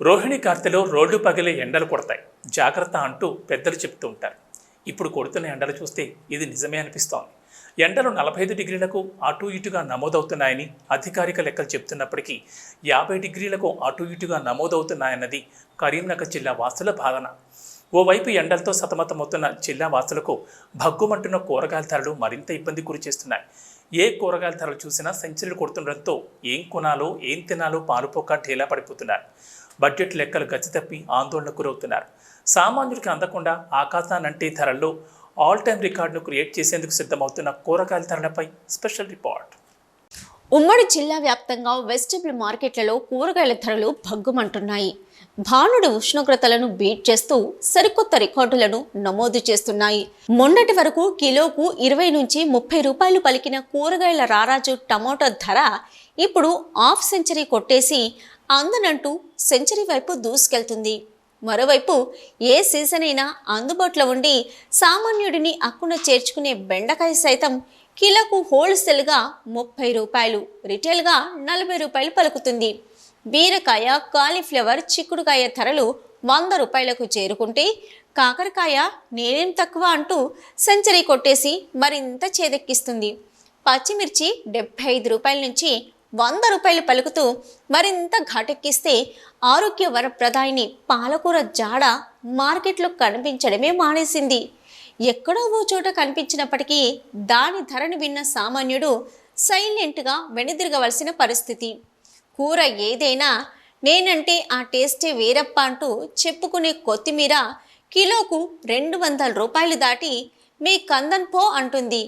Rohini కార్తెలో road పగిలే ఎండలు కొడతాయి. జాగ్రత్త అంటూ పెద్దలు చెప్తూ ఉంటారు. ఇప్పుడు కొడుతున్న ఎండలు చూస్తే ఇది నిజమే అనిపిస్తోంది. ఎండలు నలభై ఐదు డిగ్రీలకు అటు ఇటుగా నమోదవుతున్నాయని అధికారిక లెక్కలు చెప్తున్నప్పటికీ యాభై డిగ్రీలకు అటు ఇటుగా నమోదవుతున్నాయన్నది కరీంనగర్ జిల్లా వాసుల భావన. ఓవైపు ఎండలతో సతమతమవుతున్న జిల్లా వాసులకు భగ్గుమంటున్న కూరగాయల ధరలు మరింత ఇబ్బంది గురి చేస్తున్నాయి. ఏ కూరగాయల ధరలు చూసినా సెంచరీలు కొడుతుండడంతో ఏం కొనాలో ఏం తినాలో పాలుపోక ఢీలా పడిపోతున్నారు. బడ్జెట్ లెక్కలు గచ్చితప్పి ఆందోళనకు గురవుతున్నారు. సామాన్యుడికి అందకుండా ఆకాశానంటే ధరల్లో ఆల్ టైం రికార్డును క్రియేట్ చేసేందుకు సిద్ధమవుతున్న కూరగాయల ధరలపై స్పెషల్ రిపోర్ట్. ఉమ్మడి జిల్లా వ్యాప్తంగా వెజిటబుల్ మార్కెట్లలో కూరగాయల ధరలు భగ్గుమంటున్నాయి. భానుడి ఉష్ణోగ్రతలను బీట్ చేస్తూ సరికొత్త రికార్డులను నమోదు చేస్తున్నాయి. మొన్నటి వరకు కిలోకు ఇరవై నుంచి ముప్పై రూపాయలు పలికిన కూరగాయల రారాజు టమోటా ధర ఇప్పుడు హాఫ్ సెంచరీ కొట్టేసి అందనంటూ సెంచరీ వైపు దూసుకెళ్తుంది. మరోవైపు ఏ సీజన్ అయినా అందుబాటులో ఉండి సామాన్యుడిని అక్కున చేర్చుకునే బెండకాయ సైతం కిలోకు హోల్సేల్గా ముప్పై రూపాయలు రిటైల్గా నలభై రూపాయలు పలుకుతుంది. బీరకాయ కాలీఫ్లవర్ చిక్కుడుకాయ ధరలు వంద రూపాయలకు చేరుకుంటే కాకరకాయ నేనేం తక్కువ అంటూ సెంచరీ కొట్టేసి మరింత చేదెక్కిస్తుంది. పచ్చిమిర్చి డెబ్బై ఐదు రూపాయల నుంచి వంద రూపాయలు పలుకుతూ మరింత ఘాటెక్కిస్తే ఆరోగ్య వరప్రదాయిని పాలకూర జాడ మార్కెట్లో కనిపించడమే మానేసింది. ఎక్కడో ఓ చోట కనిపించినప్పటికీ దాని ధరను విన్న సామాన్యుడు సైలెంట్గా వెనుదిరగవలసిన పరిస్థితి. కూర ఏదైనా నేనంటే ఆ టేస్టే వేరప్ప అంటూ చెప్పుకునే కొత్తిమీర కిలోకు రెండు వందల రూపాయలు దాటి మీ కందన్ పో అంటుంది.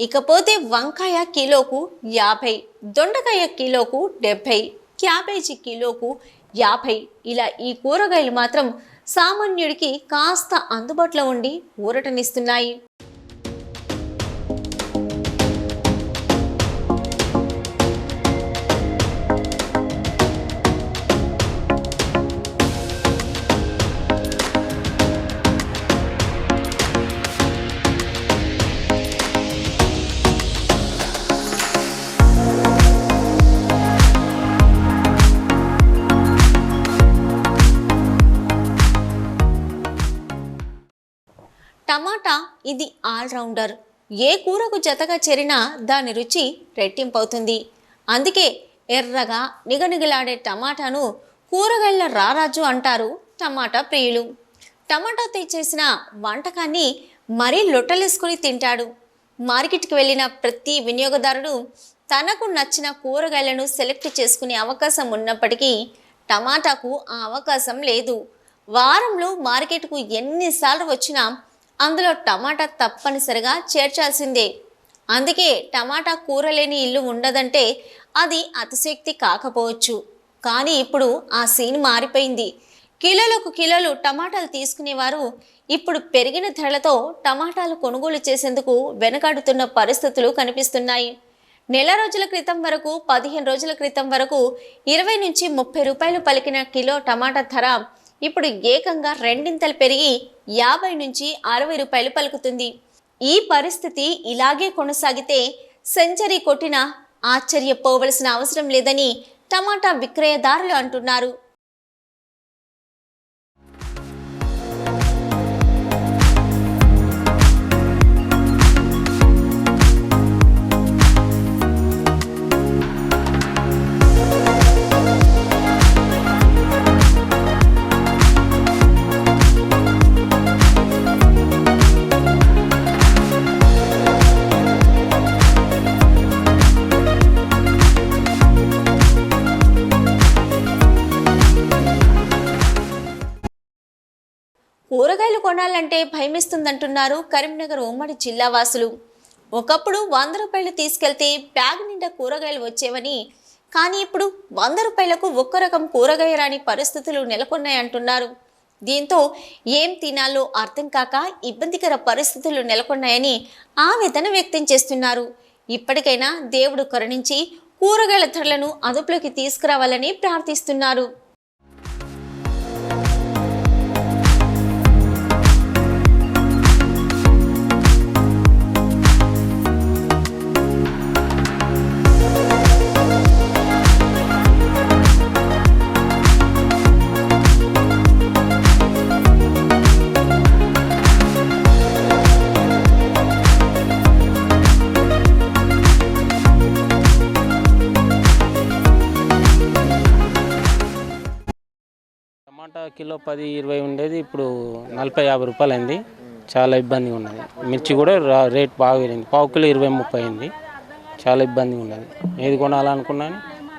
ఇకపోతే వంకాయ కిలోకు యాభై. దొండకాయ కిలోకు డెబ్భై క్యాబేజీ కిలోకు యాభై. ఇలా ఈ కూరగాయలు మాత్రం సామాన్యుడికి కాస్త అందుబాటులో ఉండి ఊరటనిస్తున్నాయి. ఇది ఆల్రౌండర్. ఏ కూరకు జతగా చేరినా దాని రుచి రెట్టింపవుతుంది. అందుకే ఎర్రగా నిగనిగలాడే టమాటాను కూరగాయల రారాజు అంటారు టమాటా ప్రియులు. టమాటా తెచ్చేసిన వంటకాన్ని మరీ లొట్టలేసుకుని తింటాడు. మార్కెట్కి వెళ్ళిన ప్రతి వినియోగదారుడు తనకు నచ్చిన కూరగాయలను సెలెక్ట్ చేసుకునే అవకాశం ఉన్నప్పటికీ టమాటాకు ఆ అవకాశం లేదు. వారంలో మార్కెట్కు ఎన్నిసార్లు వచ్చినా అందులో టమాటా తప్పనిసరిగా చేర్చాల్సిందే. అందుకే టమాటా కూర లేని ఇల్లు ఉండదంటే అది అతిశక్తి కాకపోవచ్చు. కానీ ఇప్పుడు ఆ సీన్ మారిపోయింది. కిలోలకు కిలోలు టమాటాలు తీసుకునేవారు ఇప్పుడు పెరిగిన ధరలతో టమాటాలు కొనుగోలు చేసేందుకు వెనకాడుతున్న పరిస్థితులు కనిపిస్తున్నాయి. నెల రోజుల క్రితం వరకు పదిహేను రోజుల క్రితం వరకు ఇరవై నుంచి ముప్పై రూపాయలు పలికిన కిలో టమాటా ధర ఇప్పుడు ఏకంగా రెండింతలు పెరిగి యాభై నుంచి అరవై రూపాయలు పలుకుతుంది. ఈ పరిస్థితి ఇలాగే కొనసాగితే సెంచరీ కొట్టినా ఆశ్చర్యపోవలసిన అవసరం లేదని టమాటా విక్రయదారులు అంటున్నారు. కూరగాయలు కొనాలంటే భయమిస్తుందంటున్నారు కరీంనగర్ ఉమ్మడి జిల్లా వాసులు ఒకప్పుడు వంద రూపాయలు తీసుకెళ్తే బ్యాగ్ నిండా కూరగాయలు వచ్చేవని కానీ ఇప్పుడు వంద రూపాయలకు ఒక్క రకం కూరగాయ రాని పరిస్థితులు నెలకొన్నాయంటున్నారు. దీంతో ఏం తినాలో అర్థం కాక ఇబ్బందికర పరిస్థితులు నెలకొన్నాయని ఆవేదన వ్యక్తం చేస్తున్నారు. ఇప్పటికైనా దేవుడు కరుణించి కూరగాయల ధరలను అదుపులోకి తీసుకురావాలని ప్రార్థిస్తున్నారు. టమాటా కిలో పది ఇరవై ఉండేది. ఇప్పుడు నలభై యాభై రూపాయలు అయింది చాలా ఇబ్బందిగా ఉన్నది. మిర్చి కూడా రేట్ బాగా పెరిగింది. పావు కిలో ఇరవై ముప్పై అయింది. చాలా ఇబ్బందిగా ఉన్నది. ఏది కొనాలనుకున్నా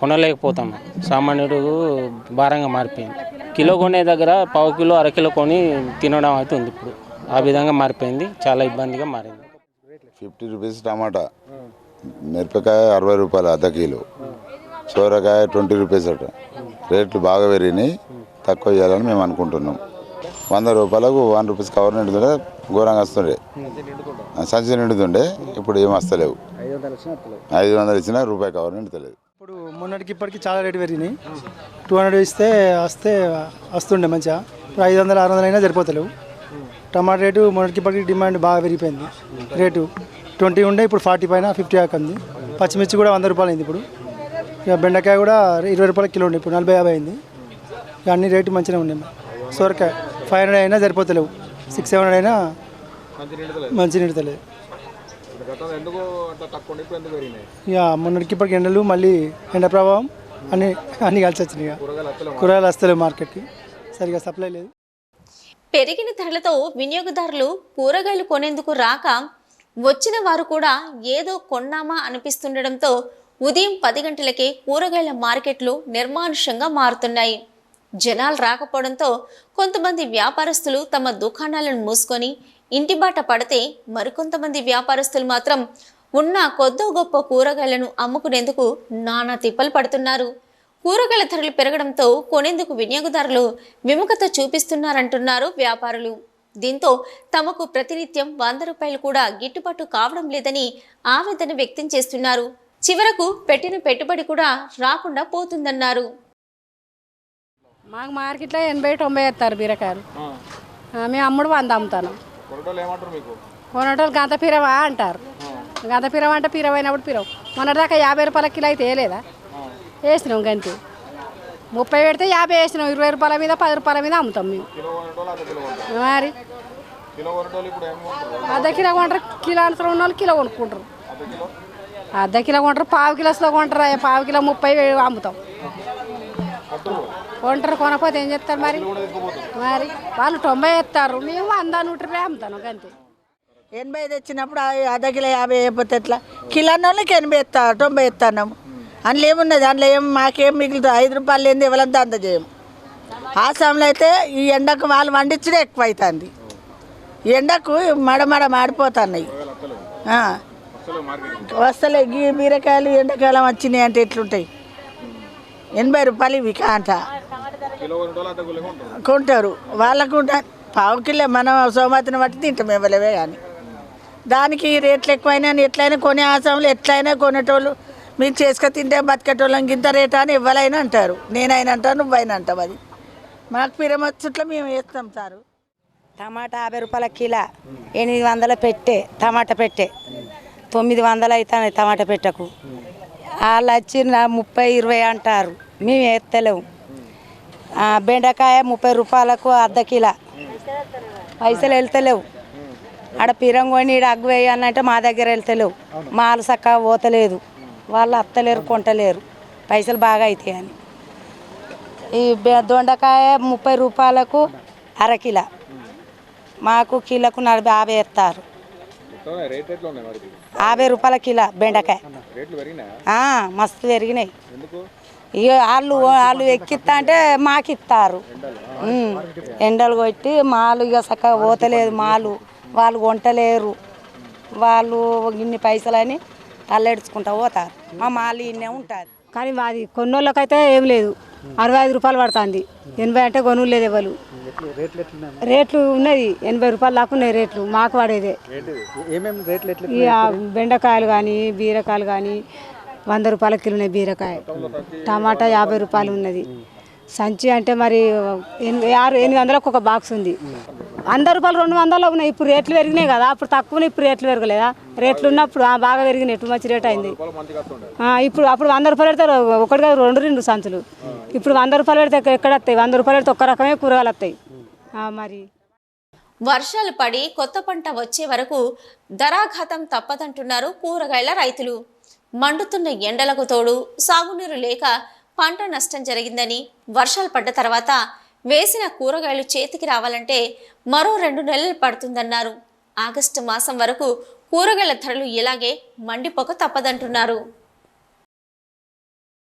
కొనలేకపోతాము సామాన్యుడు భారంగా మారిపోయింది. కిలో కొనే దగ్గర పావు కిలో అరకిలో కొని తినడం అయితే ఉంది ఇప్పుడు. ఆ విధంగా మారిపోయింది. చాలా ఇబ్బందిగా మారింది. ఫిఫ్టీ రూపీస్ టమాటా. మిరపకాయ అరవై రూపాయలు అర్ధ కిలో. సోరకాయ ట్వంటీ రూపీస్ అట. రేట్లు బాగా పెరిగినాయి. తక్కువ చేయాలని మేము అనుకుంటున్నాం. వంద రూపాయలకు వన్ రూపీస్ కవర్ నిండుతుండే ఘోరంగా వస్తుండే. సంచి నిండుతుండే ఇప్పుడు ఏం వస్తలేవు. ఐదు వందలు ఇచ్చినా రూపాయి కవర్ నిండుతలేదు. ఇప్పుడు మొన్నటికి ఇప్పటికి చాలా రేటు పెరిగినాయి. టూ హండ్రెడ్ ఇస్తే వస్తే వస్తుండే మంచిగా. ఇప్పుడు ఐదు వందలు ఆరు వందలు అయినా సరిపోతలేవు. టమాటా రేటు మొన్నటికి ఇప్పటికి డిమాండ్ బాగా పెరిగిపోయింది. రేటు ట్వంటీ ఉండే ఇప్పుడు ఫార్టీ పైన ఫిఫ్టీ దాకా ఉంది. పచ్చిమిర్చి కూడా వంద రూపాయలు అయింది ఇప్పుడు. ఇక బెండకాయ కూడా ఇరవై రూపాయల కిలో ఉండే ఇప్పుడు నలభై యాభై అయింది. అన్ని రేటు మంచిగా ఉన్నాయి సొరకాయ ఫైవ్ హండ్రెడ్ అయినా సరిపోతలేవు. సిక్స్ సెవెన్ హండ్రెడ్ అయినా మంచి నిండుతలేదు. ఇక మొన్నటికి ఇప్పటికి ఎండలు మళ్ళీ ఎండ ప్రభావం అన్ని అన్ని కలిసి వచ్చినాయి ఇక. కూరగాయలు వస్తలేవు మార్కెట్కి. సరిగా సప్లై లేదు. పెరిగిన ధరలతో వినియోగదారులు కూరగాయలు కొనేందుకు రాక వచ్చిన వారు కూడా ఏదో కొన్నామా అనిపిస్తుండడంతో ఉదయం పది గంటలకే కూరగాయల మార్కెట్లు నిర్మానుష్యంగా మారుతున్నాయి. జనాలు రాకపోవడంతో కొంతమంది వ్యాపారస్తులు తమ దుకాణాలను మూసుకొని ఇంటి బాట పడితే మరికొంతమంది వ్యాపారస్తులు మాత్రం ఉన్న కొద్దో గొప్ప కూరగాయలను అమ్ముకునేందుకు నానా తిప్పలు పడుతున్నారు. కూరగాయల ధరలు పెరగడంతో కొనేందుకు వినియోగదారులు విముఖత చూపిస్తున్నారంటున్నారు వ్యాపారులు. దీంతో తమకు ప్రతినిత్యం వంద రూపాయలు కూడా గిట్టుబాటు కావడం లేదని ఆవేదన వ్యక్తం చేస్తున్నారు. చివరకు పెట్టిన పెట్టుబడి కూడా రాకుండా పోతుందన్నారు. మాకు మార్కెట్లో ఎనభై తొంభై వేస్తారు బీరకాయలు. మేము అమ్ముడు వంద అమ్ముతాను. కొనటోళ్ళు గంత పిరవా అంటారు. గంత పిరవ అంటే పిరవ అయినప్పుడు పిరవ మొన్నటిదాకా యాభై రూపాయల కిలో అయితే వేయలేదా? వేసినాం గంతే. ముప్పై పెడితే యాభై వేసినాం. ఇరవై రూపాయల మీద పది రూపాయల మీద అమ్ముతాం మేము. మరి? అర్ధ కిలో కొంటారు. కిలో అంతరం ఉన్న వాళ్ళు కిలో కొనుక్కుంటారు. అర్ధ కిలో? కొంటారు. పావు కిలోస్లో కొంటారు. పావు కిలో ముప్పై అమ్ముతాం. కొంటారు కొనకపోతే ఏం చేస్తారు మరి? మరి వాళ్ళు తొంభై ఎత్తారు. మేము వంద నూట రూపాయలు అమ్ముతాను అంతే. ఎనభై తెచ్చినప్పుడు ఆ అర్ధ కిలో యాభై అయిపోతే ఎట్లా? కిలో వాళ్ళకి ఎనభై ఎత్తా తొంభై ఎత్తాము అందులో ఏమున్నది? అందులో ఏం మాకేం మిగులుతుంది ఐదు రూపాయలు ఏంది? ఎవరంతా అందజేయం ఆసాంలో అయితే ఈ ఎండకు వాళ్ళు వండించడే ఎక్కువ అవుతుంది ఎండకు మడమడ మాడిపోతున్నాయి. ఆ. వస్తలే ఈ బీరకాయలు ఎండాకాలం వచ్చినాయి అంటే ఎట్లుంటాయి? ఎనభై రూపాయలు ఇవి కాంట. కొంటారు. వాళ్ళకు పావు కిలో మనం సోమతిని బట్టి తింటాం ఇవ్వలేవే కానీ. దానికి రేట్లు ఎక్కువైనా ఎట్లయినా కొనే ఆసాములు ఎట్లయినా కొనేటోళ్ళు మీరు చేసుక తింటే బతికేటోళ్ళం ఇంత రేట్ అని ఇవ్వలైనా అంటారు. నేనైనా అంటాను నువ్వైనా అంటావు అది. మాకు పిరమచ్చుట్లో మేము వేస్తాం సారు. టమాటా యాభై రూపాయల కిలో ఎనిమిది వందల పెట్టే టమాటా పెట్టే. తొమ్మిది వందలు అవుతాయి టమాటా పెట్టకు. వాళ్ళు వచ్చి నా ముప్పై ఇరవై అంటారు. మేము ఎత్తలేము బెండకాయ ముప్పై రూపాయలకు అర్ధ కిలో. పైసలు వెళ్తలేవు. ఆడ పిరంగొని ఈడ అగ్గు వేయాలంటే మా దగ్గర వెళ్తలేవు. మాలు చక్కగా పోతలేదు. వాళ్ళు అత్తలేరు కొంటలేరు. పైసలు బాగా అవుతాయి అని. ఈ దొండకాయ ముప్పై రూపాయలకు అరకిలో మాకు కిలోకు నలభై యాభై ఎత్తారు. యాభై రూపాయల కిలో బెండకాయ. ఆ, మస్తు పెరిగినాయి. ఇక వాళ్ళు వాళ్ళు ఎక్కిస్తా అంటే మాకు ఇస్తారు. ఎండలు కొట్టి మాలు ఇక చక్కగా పోతలేదు మాలు. వాళ్ళు కొంటలేరు. వాళ్ళు ఇన్ని పైసలని తల్లెడుచుకుంటా పోతారు. మా మాలు ఇన్నే ఉంటుంది. కానీ మాది కొన్నోళ్ళకైతే ఏం లేదు. అరవై ఐదు రూపాయలు పడుతుంది. ఎనభై అంటే కొనులు లేదు ఎవరు రేట్లు ఉన్నది. ఎనభై రూపాయలు దాకా ఉన్నాయి రేట్లు. మాకు పడేదే. ఈ బెండకాయలు కానీ బీరకాయలు కానీ వంద రూపాయల కిలో ఉన్నాయి బీరకాయ. టమాటా యాభై రూపాయలు ఉన్నది. సంచి అంటే మరి ఎనిమిది ఆరు ఎనిమిది వందలకు ఒక బాక్స్ ఉంది. వంద రూపాయలు రెండు వందలు ఉన్నాయి. ఇప్పుడు రేట్లు పెరిగినాయి కదా. అప్పుడు తక్కువ ఇప్పుడు రేట్లు పెరగలేదా? రేట్లు ఉన్నప్పుడు ఆ, బాగా పెరిగినాయి. ఇప్పుడు మంచి రేట్ అయింది. ఇప్పుడు అప్పుడు వంద రూపాయలు పెడితే ఒకటి కాదు రెండు రెండు సంచులు. ఇప్పుడు వంద రూపాయలు పెడితే ఎక్కడ వస్తాయి? వంద రూపాయలు పెడితే ఒక్క రకమే కూరగాయలు వస్తాయి. మరి. వర్షాలు పడి కొత్త పంట వచ్చే వరకు ధరాఘాతం తప్పదంటున్నారు కూరగాయల రైతులు. మండుతున్న ఎండలకు తోడు సాగునీరు లేక పంట నష్టం జరిగిందని వర్షాలు పడ్డ తర్వాత వేసిన కూరగాయలు చేతికి రావాలంటే మరో రెండు నెలలు పడుతుందన్నారు. ఆగస్టు మాసం వరకు కూరగాయల ధరలు ఇలాగే మండిపోక తప్పదంటున్నారు.